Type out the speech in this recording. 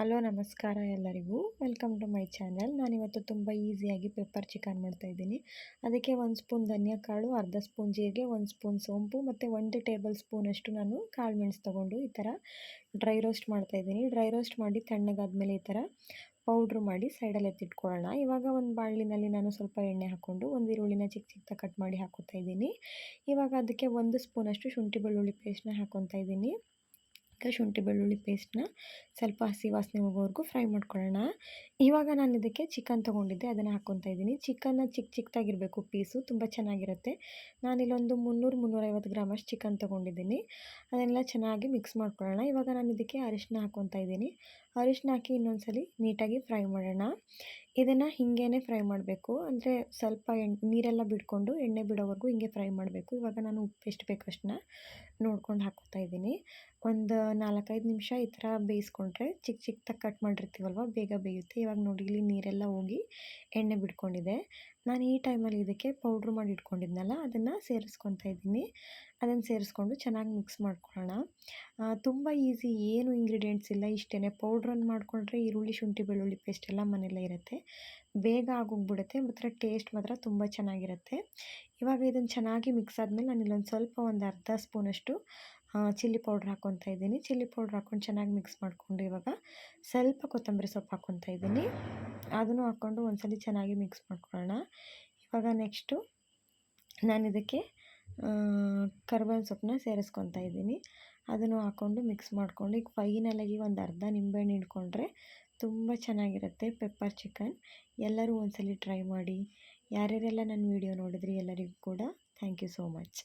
Hello, ನಮಸ್ಕಾರ ಎಲ್ಲರಿಗೂ. Welcome to my channel ನಾನಿವತ್ತು ತುಂಬ ಈಸಿಯಾಗಿ ಪೆಪ್ಪರ್ ಚಿಕನ್ ಮಾಡ್ತಾಯಿದ್ದೀನಿ ಅದಕ್ಕೆ ಒಂದು ಸ್ಪೂನ್ ಧನಿಯಾ ಕಾಳು, ಅರ್ಧ ಸ್ಪೂನ್ ಜೀರಿಗೆ, ಒಂದು ಸ್ಪೂನ್ ಸೋಂಪು ಮತ್ತು ಒಂದು ಟೇಬಲ್ ಸ್ಪೂನಷ್ಟು ನಾನು ಕಾಳು ಮೆಣಸು ತೊಗೊಂಡು ಈ ಥರ ಡ್ರೈ ರೋಸ್ಟ್ ಮಾಡ್ತಾಯಿದ್ದೀನಿ ಡ್ರೈ ರೋಸ್ಟ್ ಮಾಡಿ ತಣ್ಣಗಾದ್ಮೇಲೆ ಈ ಥರ ಪೌಡ್ರ್ ಮಾಡಿ ಸೈಡಲ್ಲಿ ಎತ್ತಿಟ್ಕೊಳ್ಳೋಣ. ಇವಾಗ ಒಂದು ಬಾಣಲಿನಲ್ಲಿ ನಾನು ಸ್ವಲ್ಪ ಎಣ್ಣೆ ಹಾಕ್ಕೊಂಡು ಒಂದು ಈರುಳ್ಳಿನ ಚಿಕ್ಕ ಚಿಕ್ಕ ಕಟ್ ಮಾಡಿ ಹಾಕೋತಾ ಇದ್ದೀನಿ. ಇವಾಗ ಅದಕ್ಕೆ ಒಂದು ಸ್ಪೂನಷ್ಟು ಶುಂಠಿ ಬೆಳ್ಳುಳ್ಳಿ ಪೇಸ್ಟ್ನ ಹಾಕೊತಾ ಇದ್ದೀನಿ. ಶುಂಠಿ ಬೆಳ್ಳುಳ್ಳಿ ಪೇಸ್ಟ್ನ ಸ್ವಲ್ಪ ಹಸಿ ವಾಸನೆ ಹೋಗೋವರೆಗೂ ಫ್ರೈ ಮಾಡ್ಕೊಳ್ಳೋಣ. ಇವಾಗ ನಾನು ಇದಕ್ಕೆ ಚಿಕನ್ ತೊಗೊಂಡಿದ್ದೆ, ಅದನ್ನು ಹಾಕ್ಕೊತಾ ಇದ್ದೀನಿ. ಚಿಕನ್ನ ಚಿಕ್ಕ ಚಿಕ್ಕದಾಗಿರಬೇಕು ಪೀಸು ತುಂಬ ಚೆನ್ನಾಗಿರುತ್ತೆ. ನಾನಿಲ್ಲೊಂದು ಮುನ್ನೂರು, ಮುನ್ನೂರೈವತ್ತು ಗ್ರಾಮಷ್ಟು ಚಿಕನ್ ತೊಗೊಂಡಿದ್ದೀನಿ. ಅದನ್ನೆಲ್ಲ ಚೆನ್ನಾಗಿ ಮಿಕ್ಸ್ ಮಾಡ್ಕೊಳ್ಳೋಣ. ಇವಾಗ ನಾನು ಇದಕ್ಕೆ ಅರಿಶಿನ ಹಾಕ್ಕೊತಾ ಇದ್ದೀನಿ. ಅರಿಶಿನ ಹಾಕಿ ಇನ್ನೊಂದ್ಸಲಿ ನೀಟಾಗಿ ಫ್ರೈ ಮಾಡೋಣ. ಇದನ್ನು ಹೀಗೇ ಫ್ರೈ ಮಾಡಬೇಕು. ಅಂದರೆ ಸ್ವಲ್ಪ ಎಣ್ಣೆ ನೀರೆಲ್ಲ ಬಿಟ್ಕೊಂಡು ಎಣ್ಣೆ ಬಿಡೋವರೆಗೂ ಹಿಂಗೆ ಫ್ರೈ ಮಾಡಬೇಕು. ಇವಾಗ ನಾನು ಉಪ್ಪು ಎಷ್ಟು ಬೇಕು ಅಷ್ಟನ್ನ ನೋಡ್ಕೊಂಡು ಹಾಕೋತಾ ಇದ್ದೀನಿ. ಒಂದು ನಾಲ್ಕೈದು ನಿಮಿಷ ಈ ಥರ ಬೇಯಿಸ್ಕೊಂಡ್ರೆ ಚಿಕ್ಕ ಚಿಕ್ಕದಾಗಿ ಕಟ್ ಮಾಡಿರ್ತೀವಲ್ವ, ಬೇಗ ಬೇಯುತ್ತೆ. ಇವಾಗ ನೋಡಿ ಇಲ್ಲಿ ನೀರೆಲ್ಲ ಹೋಗಿ ಎಣ್ಣೆ ಬಿಟ್ಕೊಂಡಿದೆ ನಾನು ಈ ಟೈಮಲ್ಲಿ ಇದಕ್ಕೆ ಪೌಡ್ರ್ ಮಾಡಿ ಇಟ್ಕೊಂಡಿದ್ನಲ್ಲ, ಅದನ್ನು ಸೇರಿಸ್ಕೊತಾ ಇದ್ದೀನಿ. ಅದನ್ನು ಸೇರಿಸ್ಕೊಂಡು ಚೆನ್ನಾಗಿ ಮಿಕ್ಸ್ ಮಾಡ್ಕೊಳ್ಳೋಣ. ತುಂಬ ಈಸಿ, ಏನು ಇಂಗ್ರೀಡಿಯೆಂಟ್ಸ್ ಇಲ್ಲ ಇಷ್ಟೇ ಪೌಡ್ರನ್ನು ಮಾಡಿಕೊಂಡ್ರೆ ಈರುಳ್ಳಿ, ಶುಂಠಿ, ಬೆಳ್ಳುಳ್ಳಿ ಪೇಸ್ಟ್ ಎಲ್ಲ ಮನೆಯಲ್ಲೇ ಇರುತ್ತೆ. ಬೇಗ ಆಗೋಗ್ಬಿಡುತ್ತೆ ಮಾತ್ರ ಟೇಸ್ಟ್ ಮಾತ್ರ ತುಂಬ ಚೆನ್ನಾಗಿರುತ್ತೆ. ಇವಾಗ ಇದನ್ನು ಚೆನ್ನಾಗಿ ಮಿಕ್ಸ್ ಆದಮೇಲೆ ನಾನು ಇಲ್ಲೊಂದು ಸ್ವಲ್ಪ ಒಂದು ಅರ್ಧ ಸ್ಪೂನಷ್ಟು ಚಿಲ್ಲಿ ಪೌಡ್ರ್ ಹಾಕ್ಕೊತಾ ಇದ್ದೀನಿ. ಚಿಲ್ಲಿ ಪೌಡ್ರ್ ಹಾಕ್ಕೊಂಡು ಚೆನ್ನಾಗಿ ಮಿಕ್ಸ್ ಮಾಡಿಕೊಂಡು ಇವಾಗ ಸ್ವಲ್ಪ ಕೊತ್ತಂಬರಿ ಸೊಪ್ಪು ಹಾಕ್ಕೊತಾ ಇದ್ದೀನಿ. ಅದನ್ನು ಹಾಕ್ಕೊಂಡು ಒಂದ್ಸಲ ಚೆನ್ನಾಗಿ ಮಿಕ್ಸ್ ಮಾಡ್ಕೊಳ್ಳೋಣ. ಇವಾಗ ನೆಕ್ಸ್ಟು ನಾನು ಇದಕ್ಕೆ ಕರ್ಬೇವಿನ ಸೊಪ್ಪನ್ನ ಸೇರಿಸ್ಕೊತಾ ಇದ್ದೀನಿ. ಅದನ್ನು ಹಾಕ್ಕೊಂಡು ಮಿಕ್ಸ್ ಮಾಡಿಕೊಂಡು ಈಗ ಫೈನಲಾಗಿ ಒಂದು ಅರ್ಧ ನಿಂಬೆಹಣ್ಣು ಹಿಡ್ಕೊಂಡ್ರೆ ತುಂಬ ಚೆನ್ನಾಗಿರುತ್ತೆ ಪೆಪ್ಪರ್ ಚಿಕನ್. ಎಲ್ಲರೂ ಒಂದ್ಸಲ ಟ್ರೈ ಮಾಡಿ. ಯಾರ್ಯಾರೆಲ್ಲ ನನ್ನ ವೀಡಿಯೋ ನೋಡಿದ್ರಿ ಎಲ್ಲರಿಗೂ ಕೂಡ ಥ್ಯಾಂಕ್ ಯು ಸೋ ಮಚ್.